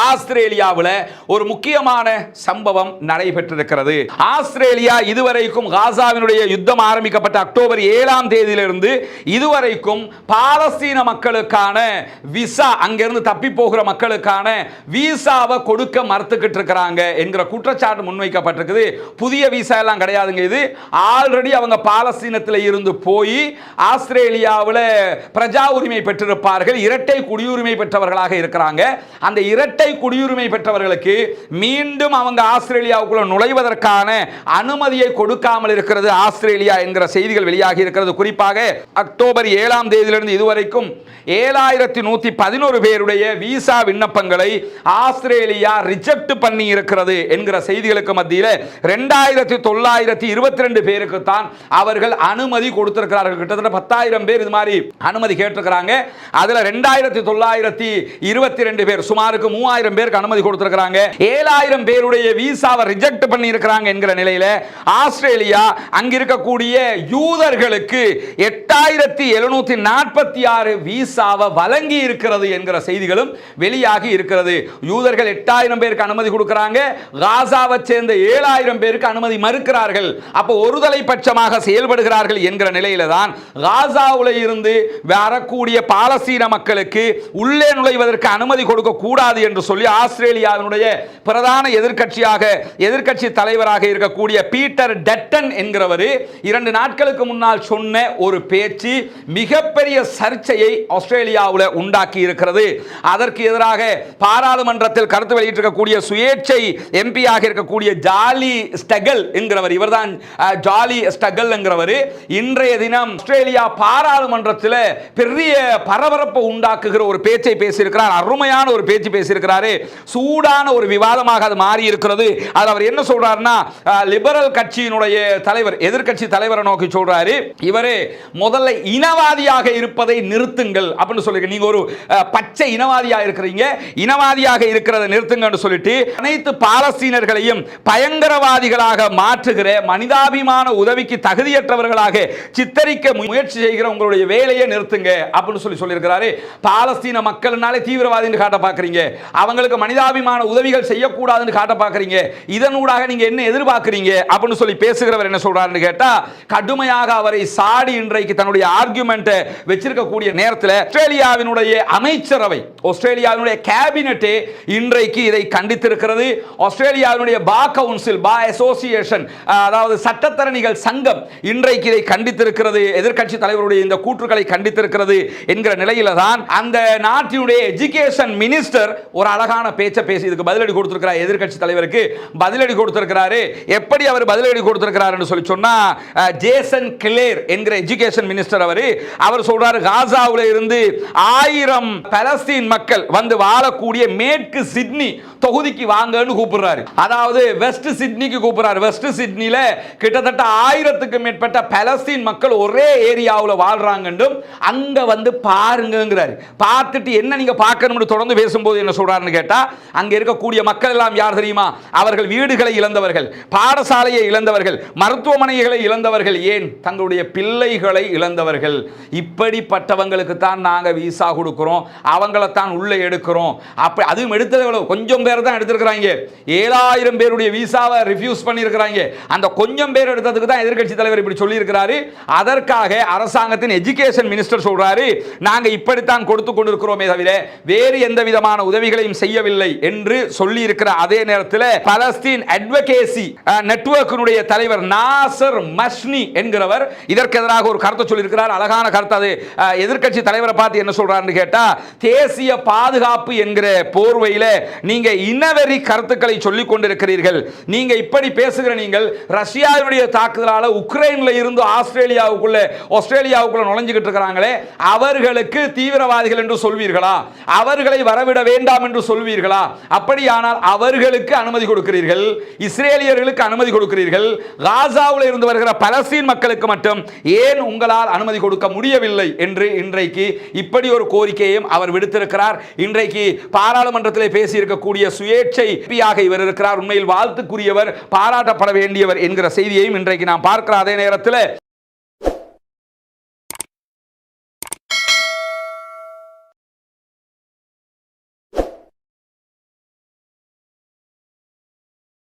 ஆஸ்திரேலியாவில் ஒரு முக்கியமான சம்பவம் நடைபெற்றிருக்கிறது. ஆஸ்திரேலியா இதுவரைக்கும் காசாவினுடைய யுத்தம் ஆரம்பிக்கப்பட்ட அக்டோபர் ஏழாம் தேதியிலிருந்து இதுவரைக்கும் பாலஸ்தீன மக்களுக்கான விசா அங்கிருந்து தப்பி போகிற மக்களுக்கான விசாவை கொடுக்க மறுத்துக்கிட்டு இருக்கிறாங்க என்கிற குற்றச்சாட்டு முன்வைக்கப்பட்டிருக்குது. புதிய விசா எல்லாம் கிடையாதுங்க இது. ஆல்ரெடி அவங்க பாலஸ்தீனத்தில் இருந்து போய் ஆஸ்திரேலியாவில் பிரஜா உரிமை பெற்றிருப்பார்கள். இரட்டை குடியுரிமை பெற்றவர்களாக இருக்கிறாங்க. அந்த இரட்டை குடியுரிமை பெற்றவர்களுக்கு மீண்டும் அவங்க ஆஸ்திரேலியாவுக்குள்ள நுழைவதற்கான அனுமதியை கொடுக்காமல் இருக்கிறது ஆஸ்திரேலியா என்கிற செய்திகள் வெளியாகி இருக்கிறது. குறிப்பாக அக்டோபர் ஏழாம் தேதியிலிருந்து இதுவரைக்கும் ஏழாயிரத்தி நூத்தி பதினோரு பேருடைய விசா விண்ணப்பங்களை ஆஸ்திரேலியா ரிஜெக்ட் பண்ணி இருக்கிறது என்கிற செய்திகளுக்கு மத்தியில் ரெண்டாயிரத்தி தொள்ளாயிரத்தி இருபத்தி ரெண்டு பேருக்கு தான் அவர்கள் அனுமதி கொடுத்திருக்கிறார்கள். கிட்டத்தட்ட பத்தாயிரம் பேர் இது மாதிரி அனுமதி கேட்டிருக்கிறாங்க. அதுல ரெண்டாயிரத்தி தொள்ளாயிரத்தி இருபத்தி ரெண்டு பேர் சுமாருக்கு மூவாயிரம் மூவாயிரம் பேருக்கு அனுமதி கொடுத்திருக்கிறாங்க. ஏழாயிரம் பேருடைய விசாவை ரிஜெக்ட் பண்ணி இருக்கிறாங்க என்கிற நிலையில ஆஸ்திரேலியா அங்க இருக்கக்கூடிய யூதர்களுக்கு எட்டாயிரத்தி எழுநூத்தி நாற்பத்தி ஆறு விசாவை வழங்கி இருக்கிறது என்கிற செய்திகளும் வெளியாகி இருக்கிறது. யூதர்கள் எட்டாயிரம் பேருக்கு அனுமதி கொடுக்கிறாங்க. காசாவை சேர்ந்த ஏழாயிரம் பேருக்கு அனுமதி மறுக்கிறார்கள். அப்போ ஒருதலை பட்சமாக செயல்படுகிறார்கள் என்கிற நிலையில தான் காசாவில் இருந்து வரக்கூடிய பாலஸ்தீன மக்களுக்கு உள்ளே நுழைவதற்கு அனுமதி கொடுக்க கூடாது என்று சொல்லி ஆஸ்திரேலியாவினுடைய பிரதான எதிர்கட்சியாக எதிர்க்கட்சி தலைவராக இருக்கக்கூடிய பீட்டர் டெட்டன் என்கிறவர் இரண்டு நாட்களுக்கு முன்னால் சொன்ன ஒரு பேச்சு மிகப்பெரிய சர்ச்சையை ஆஸ்திரேலியாவில் உண்டாக்கி இருக்கிறது. அதற்கு எதிராக பாராளுமன்றத்தில் கருத்து வெளியிட்டிருக்கக்கூடிய சுயேட்சை எம்பியாக இருக்கக்கூடிய ஜாலி ஸ்டகல் என்கிறவர் இவர்தான் ஜாலி ஸ்டகல் என்கிறவர் இன்றைய தினம் ஆஸ்திரேலியா பாராளுமன்றத்தில் பெரிய பரபரப்பை உண்டாக்குகிற ஒரு பேச்சை பேசியிருக்கிறார். அருமையான ஒரு பேச்சு பேசியிருக்கிறார். சூடான ஒரு விவாதமாக அது மாறி இருக்கிறது. அது அவர் என்ன சொல்றாருன்னா லிபரல் கட்சியினுடைய தலைவர் எதிர்கட்சி தலைவரை நோக்கி சொல்றாரு இவரே முதல்ல இனவாதியாக இருப்பதை நிறுத்துங்கள். அப்படின்னு சொல்லி நீங்க ஒரு பச்சை இனவாதியா இருக்கிறீங்க. இனவாதியாக இருக்கிறத நிறுத்துங்கன்னு சொல்லிட்டு அனைத்து பாலஸ்தீனர்களையும் பயங்கரவாதிகளாக மாற்றுகிற மனிதாபிமான உதவிக்கு தகுதியற்றவர்களாக சித்தரிக்க முயற்சி செய்கிற உங்களுடைய வேலையை நிறுத்துங்க. அப்படின்னு சொல்லி சொல்லியிருக்கிறாரு. பாலஸ்தீன மக்கள்னாலே தீவிரவாதின்னு காட்ட பார்க்குறீங்க. அவங்களுக்கு மனிதாபிமான உதவிகள் செய்யக்கூடாதுன்னு காட்ட பார்க்குறீங்க. இதனூடாக நீங்க என்ன எதிர்பார்க்குறீங்க? அப்படின்னு சொல்லி பேசுகிறவர் என்ன சொல்றாருன்னு கேட்டா கடுமையாக அவரை சாடி இன்றைக்கு தன்னுடைய ஆர்குமெண்ட்டை வச்சிருக்கக்கூடிய நேரத்தில் ஆஸ்திரேலியாவினுடைய அமைச்சரவை ஆஸ்திரேலியாவினுடைய கேபினெட்டே இன்றைக்கு இதை கண்டித்திருக்கிறது. ஆஸ்திரேலியாவினுடைய பா கவுன்சில் பா அசோசியேஷன் அதாவது சட்டத்தரணிகள் சங்கம் இன்றைக்கு இதை கண்டித்திருக்கிறது. எதிர்க்கட்சி தலைவருடைய இந்த கூற்றுக்களை கண்டித்திருக்கிறது என்கிற நிலையில தான் அந்த நாட்டினுடைய எஜுகேஷன் மினிஸ்டர் ஒரு அழகான பேச்சை பேசி இதுக்கு பதிலடி கொடுத்துருக்கிறார் எதிர்கட்சி தலைவருக்கு பதிலடி கொடுத்துருக்கிறாரு. எப்படி அவர் பதிலடி கொடுத்திருக்கிறார் சொல்லி சொன்னா ஜேசன் கிளேர் என்கிற எஜுகேஷன் மினிஸ்டர் அவர் அவர் சொல்றாரு காசாவில் இருந்து ஆயிரம் பலஸ்தீன் மக்கள் வந்து வாழக்கூடிய மேற்கு சிட்னி தொகுதிக்கு வாங்கன்னு கூப்பிடுறாரு. அதாவது வெஸ்ட் சிட்னிக்கு கூப்பிடுறாரு. வெஸ்ட் சிட்னியில கிட்டத்தட்ட ஆயிரத்துக்கு மேற்பட்ட பலஸ்தீன் மக்கள் ஒரே ஏரியாவில் வாழ்றாங்கன்றும் அங்க வந்து பாருங்கிறாரு பார்த்துட்டு என்ன நீங்க பார்க்கணும்னு தொடர்ந்து பேசும்போது என்ன சொல்றாருன்னு கேட்டா அங்க இருக்கக்கூடிய மக்கள் எல்லாம் யார் தெரியுமா? அவர்கள் வீடுகளை இழந்தவர்கள் பாடசாலையை இழந்தவர்கள் மருத்துவமனைகளை இழந்தவர்கள். ஏன்? தங்களுடைய பிள்ளைகளை இழந்தவர்கள். இப்படிப்பட்டவங்களுக்கு தான் நாங்கள் விசா கொடுக்குறோம். அவங்கள தான் உள்ளே எடுக்கிறோம். அப்போ அதுவும் எடுத்தது கொஞ்சம் பேர் பேர் தான் எடுத்திருக்கிறாங்க. ஏழாயிரம் பேருடைய விசாவை ரிஃப்யூஸ் பண்ணியிருக்கிறாங்க. அந்த கொஞ்சம் பேர் எடுத்ததுக்கு தான் எதிர்கட்சி தலைவர் இப்படி சொல்லியிருக்கிறாரு. அதற்காக அரசாங்கத்தின் எஜுகேஷன் மினிஸ்டர் சொல்றாரு நாங்கள் இப்படித்தான் கொடுத்து கொண்டிருக்கிறோமே தவிர வேறு எந்த விதமான உதவிகளையும் செய்யவில்லை என்று சொல்லி இருக்கிற அதே நேரத்தில் பலஸ்தீன் அட்வொகேசி நெட்வொர்க்கினுடைய தலைவர் நாசர் மஷ்னி என்கிறவர் இதற்கு எதிராக ஒரு கருத்தை சொல்லியிருக்கிறார். அழகான கருத்து அது. எதிர்கட்சி தலைவரை பார்த்து என்ன சொல்றாருன்னு கேட்டா தேசிய பாதுகாப்பு என்கிற போர்வையில் நீங்கள் இனவெறி கருத்துக்களை சொல்லிக் கொண்டிருக்கிறீர்கள். நீங்க இப்படி பேசுகிற நீங்கள் ரஷ்யாவினுடைய தாக்குதலால் உக்ரைன்ல இருந்து ஆஸ்திரேலியாவுக்குள்ள ஆஸ்திரேலியாவுக்குள்ள நுழைஞ்சுக்கிட்டு இருக்கிறாங்களே அவர்களுக்கு தீவிரவாதிகள் என்று சொல்வீர்களா? அவர்களை வரவிட வேண்டாம் என்று சொல்வீர்களா? அப்படியானால் அவர்களுக்கு அனுமதி கொடுக்கிறீர்கள் இஸ்ரேலியர்களுக்கு அனுமதி கொடுக்கிறீர்கள் காசாவில் இருந்து வருகிற பலஸ்தீன் மக்களுக்கு மட்டும் ஏன் உங்களால் அனுமதி கொடுக்க முடியவில்லை என்று இன்றைக்கு இப்படி ஒரு கோரிக்கையையும் அவர் விடுத்திருக்கிறார். இன்றைக்கு பாராளுமன்றத்தில் பேசியிருக்கக்கூடிய சுயேட்சை பியாக இவர் இருக்கிறார். உண்மையில் வாழ்த்துக்குரியவர் பாராட்டப்பட வேண்டியவர் என்கிற செய்தியையும் இன்றைக்கு நாம் பார்க்கிற அதே நேரத்தில்